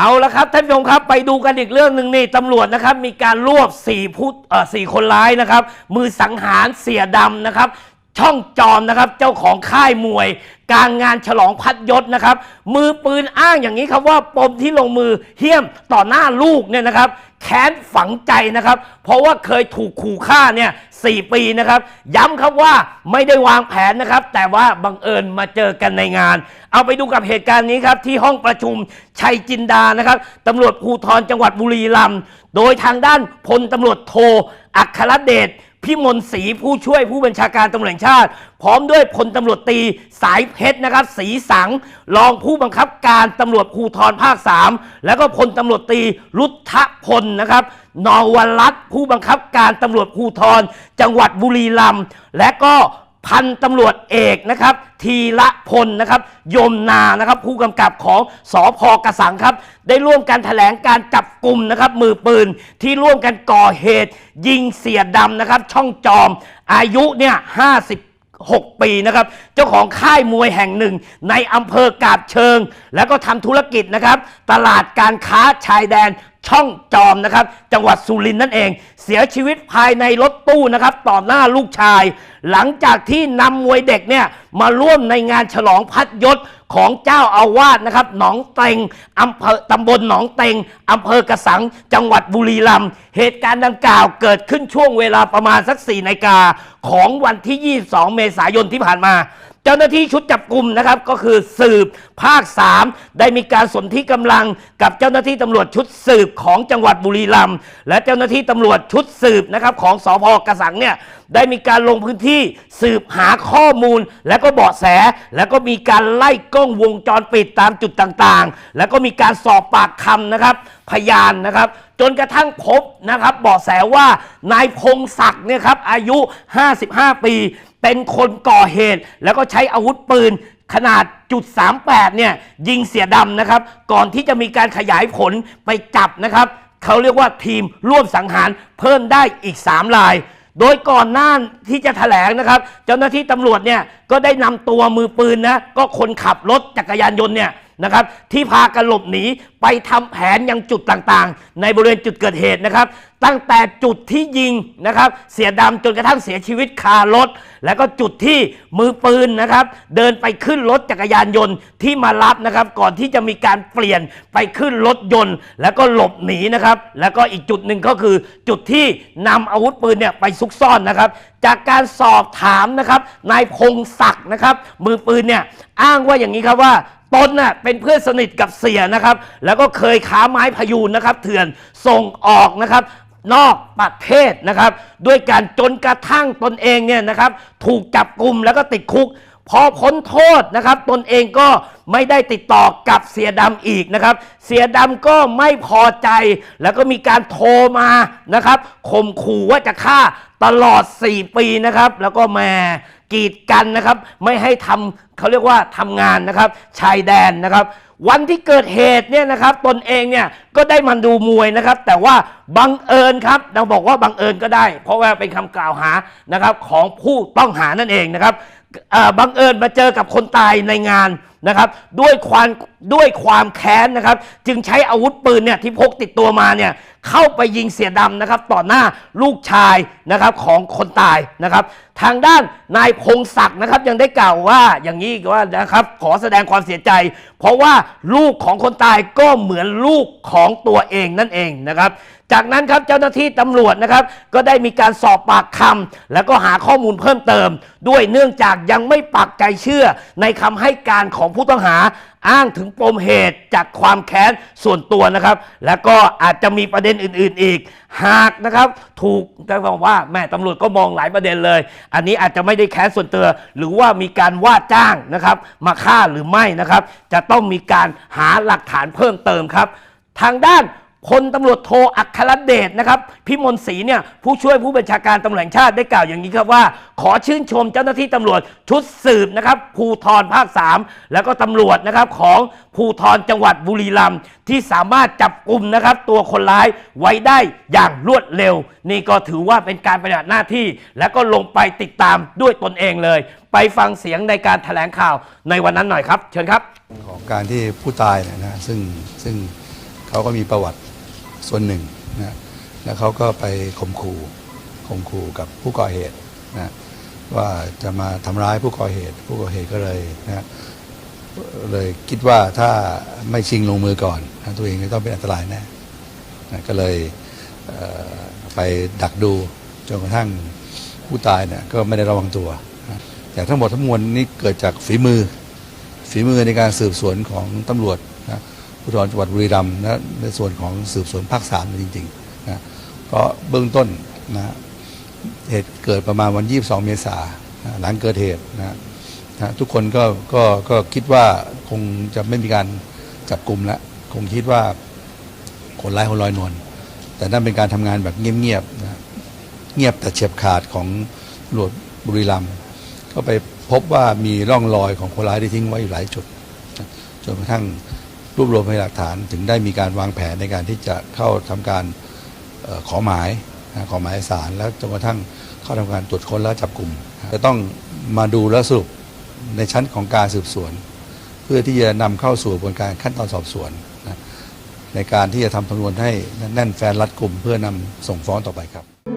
เอาละครับท่านผู้ชมครับไปดูกันอีกเรื่องหนึ่งนี่ตำรวจนะครับมีการรวบสี่ผู้เอ่อสี่คนร้ายนะครับ มือสังหารเสียดำนะครับ ช่องจอมนะครับ เจ้าของค่ายมวย การงานฉลองพัดยศนะครับ มือปืนอ้างอย่างนี้ครับว่าปมที่ลงมือเหี้ยมต่อหน้าลูกเนี่ยนะครับแค้นฝังใจนะครับ เพราะว่าเคยถูกขู่ฆ่าเนี่ยสี่ปีนะครับ ย้ำครับว่าไม่ได้วางแผนนะครับ แต่ว่าบังเอิญมาเจอกันในงาน เอาไปดูกับเหตุการณ์นี้ครับ ที่ห้องประชุมชัยจินดานะครับตำรวจภูธรจังหวัดบุรีรัมย์โดยทางด้านพลตำรวจโทอัครเดช พิมลศรีผู้ช่วยผู้บัญชาการตำรวจแห่งชาติ พร้อมด้วยพลตำรวจตีสายเพชรนะครับศรีสัง รองผู้บังคับการตำรวจภูธรภาค 3 แล้วก็พลตำรวจตีรุทธพลนะครับนวรัตน์ผู้บังคับการตำรวจภูธรจังหวัดบุรีรัมย์และก็ พันตำรวจเอกนะครับ ทีละพลนะครับ ยมนานะครับ ผู้กำกับของสอพกระสังครับ ได้ร่วมกันแถลงการจับกลุ่มนะครับ มือปืนที่ร่วมกันก่อเหตุ ยิงเสียดำนะครับ ช่องจอม อายุเนี่ยห้าสิบ6 ปีนะครับ เจ้าของค่ายมวยแห่งหนึ่ง ในอำเภอกาบเชิง แล้วก็ทำธุรกิจนะครับ ตลาดการค้าชายแดน ช่องจอมนะครับ จังหวัดสุรินทร์นั่นเอง เสียชีวิตภายในรถตู้นะครับ ต่อหน้าลูกชาย หลังจากที่นำมวยเด็กเนี่ยมาร่วมในงานฉลองพัดยศของเจ้าอาวาสนะครับ หนองเต็งอำเภอตำบลหนองเต็งอำเภอกระสัง จังหวัดบุรีรัมย์เหตุการณ์ดังกล่าวเกิดขึ้นช่วงเวลาประมาณสัก4นาฬิกาของวันที่ 22 เมษายนที่ผ่านมา จ้าหน้าที่ชุดจับกลุ่มนะครับก็คือสืบภาค 3 ได้มีการสนที่กำลังกับเจ้าหน้าที่ตำรวจชุดสืบของจังหวัดบุรีรัมย์และเจ้าหน้าที่ตำรวจชุดสืบนะครับของสพกระสังเนี่ย ได้มีการลงพื้นที่สืบหาข้อมูล และก็เบาะแส แล้วก็มีการไล่กล้องวงจรปิดตามจุดต่างๆ แล้วก็มีการสอบปากคำนะครับ พยานนะครับ จนกระทั่งพบนะครับเบาะแสว่านายพงศักดิ์เนี่ยครับอายุ 55 ปี เป็นคนก่อเหตุ แล้วก็ใช้อาวุธปืนขนาดจุด38เนี่ยยิงเสียดำนะครับ ก่อนที่จะมีการขยายผลไปจับนะครับ เขาเรียกว่าทีมร่วมสังหารเพิ่มได้อีก 3 ราย โดยก่อนหน้าที่จะแถลงนะครับ เจ้าหน้าที่ตำรวจเนี่ยก็ได้นำตัวมือปืนนะก็คนขับรถจักรยานยนต์เนี่ยนะครับที่พากันหลบหนีไปทำแผนยังจุดต่างๆ ในบริเวณจุดเกิดเหตุนะครับ ตั้งแต่จุดที่ยิงนะครับเสียดำจนกระทั่งเสียชีวิตคารถ แล้วก็จุดที่มือปืนนะครับ เดินไปขึ้นรถจักรยานยนต์ที่มารับนะครับ ก่อนที่จะมีการเปลี่ยนไปขึ้นรถยนต์ แล้วก็หลบหนีนะครับ แล้วก็อีกจุดหนึ่งก็คือจุดที่นำอาวุธปืนเนี่ยไปซุกซ่อนนะครับ จากการสอบถามนะครับนายพงศักดิ์นะครับ มือปืนเนี่ยอ้างว่าอย่างนี้ครับว่าตนน่ะเป็นเพื่อนสนิทกับเสียนะครับ แล้วก็เคยค้าไม้พยูนนะครับ เถื่อนส่งออกนะครับ นอกประเทศนะครับ ด้วยการจนกระทั่งตนเองเนี่ยนะครับ ถูกจับกลุ่มแล้วก็ติดคุก พอพ้นโทษนะครับ ตนเองก็ไม่ได้ติดต่อกับเสียดำอีกนะครับ เสียดำก็ไม่พอใจ แล้วก็มีการโทรมานะครับข่มขู่ว่าจะฆ่าตลอด 4 ปีนะครับ แล้วก็แหม่ กีดกันนะครับ ไม่ให้ทำเขาเรียกว่าทำงานนะครับชายแดนนะครับ วันที่เกิดเหตุเนี่ยนะครับ ตนเองเนี่ยก็ได้มาดูมวยนะครับ แต่ว่าบังเอิญครับเราบอกว่าบังเอิญก็ได้ เพราะว่าเป็นคำกล่าวหานะครับของผู้ต้องหานั่นเองนะครับบังเอิญมาเจอกับคนตายในงานนะครับด้วยความด้วยความแค้นนะครับ จึงใช้อาวุธปืนเนี่ยที่พกติดตัวมาเนี่ย เข้าไปยิงเสียดำนะครับต่อหน้าลูกชายนะครับของคนตายนะครับ ทางด้านนายพงศักดิ์นะครับยังได้กล่าวว่าอย่างนี้ว่านะครับขอแสดงความเสียใจ เพราะว่าลูกของคนตายก็เหมือนลูกของตัวเองนั่นเองนะครับจากนั้นครับเจ้าหน้าที่ตำรวจนะครับ ก็ได้มีการสอบปากคำแล้วก็หาข้อมูลเพิ่มเติม ด้วยเนื่องจากยังไม่ปักใจเชื่อในคำให้การของผู้ต้องหาอ้างถึงปมเหตุจากความแค้นส่วนตัวนะครับ แล้วก็อาจจะมีประเด็นอื่น ๆ อีก หากนะครับถูกแต่บอกว่าแม่ตำรวจก็มองหลายประเด็นเลย อันนี้อาจจะไม่ได้แค้นส่วนตัว หรือว่ามีการว่าจ้างนะครับ มาฆ่าหรือไม่นะครับ จะต้องมีการหาหลักฐานเพิ่มเติมครับ ทางด้าน พลตำรวจโทอัครเดชนะครับพิมลศรีเนี่ยผู้ช่วยผู้บัญชาการตำรวจแห่งชาติได้กล่าวอย่างนี้ครับว่า ขอชื่นชมเจ้าหน้าที่ตำรวจชุดสืบนะครับภูทรภาค 3 แล้วก็ตำรวจนะครับของภูทรจังหวัดบุรีรัมย์ที่สามารถจับกลุ่มนะครับตัวคนร้ายไว้ได้อย่างรวดเร็ว นี่ก็ถือว่าเป็นการปฏิบัติหน้าที่ แล้วก็ลงไปติดตามด้วยตนเองเลย ไปฟังเสียงในการแถลงข่าวในวันนั้นหน่อยครับ เชิญครับ ของการที่ผู้ตายเนี่ยนะซึ่งซึ่งเขาก็มีประวัติ ส่วนหนึ่งนะแล้วเขาก็ไปข่มขู่ข่มขู่กับผู้ก่อเหตุนะว่าจะมาทำร้ายผู้ก่อเหตุ ผู้ก่อเหตุก็เลยนะเลยคิดว่าถ้าไม่ชิงลงมือก่อนนะตัวเองจะต้องเป็นอันตรายแน่นะก็เลยเไปดักดูจนกระทั่งผู้ตายเนี่ยก็ไม่ได้ระวังตัวนะแต่ทั้งหมดทั้งมวลนี้เกิดจากฝีมือฝีมือในการสืบสวนของตำรวจ ภูธรจังหวัดบุรีรัมย์นะในส่วนของสืบสวนภาคสามจริงๆนะเพราะเบื้องต้นนะเหตุเกิดประมาณวัน22เมษาหลังเกิดเหตุนะนะทุกคนก็ก็ก็คิดว่าคงจะไม่มีการจับกลุ่มแล้วคงคิดว่าคนร้ายคนลอยนวลแต่นั่นเป็นการทำงานแบบเงียบๆนะเงียบแต่เฉียบขาดของตำรวจบุรีรัมย์ก็ไปพบว่ามีร่องรอยของคนร้ายที่ทิ้งไว้อยู่หลายจุดจนกระทั่ง รวบรวมพยานหลักฐานถึงได้มีการวางแผนในการที่จะเข้าทำการออขอหมายขอหมายสารแล้วจนกระทั่งเข้าทำการตรวจค้นและจับกลุ่ม จะต้องมาดูและสรุปในชั้นของการสืบสวน เพื่อที่จะนำเข้าสู่กระบวนการขั้นตอนสอบสวนในการที่จะทำสำนวนให้แน่นแฟนรัดกลุ่มเพื่อนำส่งฟ้องต่อไปครับ